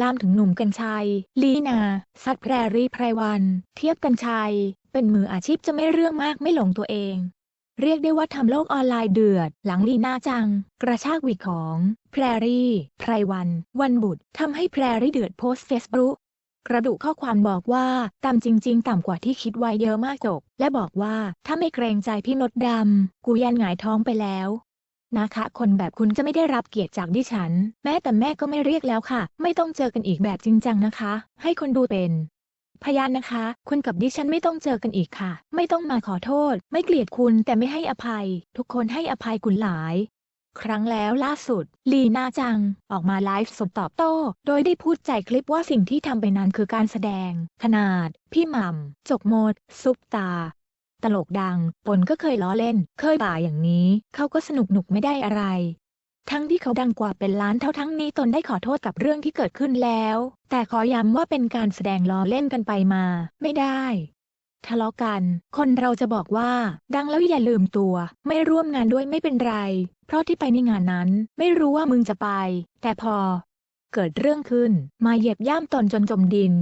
ลามถึงหนุ่มกัญชัย ลีนาซัดแพรรีไพรวัน เทียบกัญชัย เป็นมืออาชีพจะไม่เรื่องมากไม่หลงตัวเอง เรียกได้ว่าทำโลกออนไลน์เดือด หลังลีนาจัง กระชากวิของ แพรรี่ไพรวัน วันบุตรทำให้แพรรี่เดือดโพสเฟซบุ๊กกระบุข้อความบอกว่าต่ำจริง ๆ ต่ำกว่าที่คิดไว้เยอะมากจบ และบอกว่าถ้าไม่เกรงใจพี่มดดำ กูยันหงายท้องไปแล้ว นะคะ คนแบบคุณจะไม่ได้รับเกียรติจากดิฉัน แม้แต่แม่ก็ไม่เรียกแล้วค่ะ ไม่ต้องเจอกันอีกแบบจริงจังนะคะ ให้คนดูเป็น พยานนะคะ คุณกับดิฉันไม่ต้องเจอกันอีกค่ะ ไม่ต้องมาขอโทษ ไม่เกลียดคุณแต่ไม่ให้อภัย ทุกคนให้อภัยคุณหลายครั้งแล้วล่าสุด ลีนาจัง ออกมาไลฟ์สดตอบโต้ โดยได้พูดใจคลิปว่าสิ่งที่ทำไปนั้นคือการแสดง ขนาด พี่หม่ำจกโมด ซุปตา ตลกดัง ปนก็เคยล้อเล่น เคยป่าอย่างนี้ เขาก็สนุกหนุกไม่ได้อะไร ทั้งที่เขาดังกว่าเป็นล้านเท่าทั้งนี้ตนได้ขอโทษกับเรื่องที่เกิดขึ้นแล้ว แต่ขอย้ำว่าเป็นการแสดงล้อเล่นกันไปมา ไม่ได้ ทะเลาะกัน คนเราจะบอกว่า ดังแล้วอย่าลืมตัว ไม่ร่วมงานด้วยไม่เป็นไร เพราะที่ไปในงานนั้น ไม่รู้ว่ามึงจะไป แต่พอเกิดเรื่องขึ้น มาเหยียบย่ำตนจนจมดิน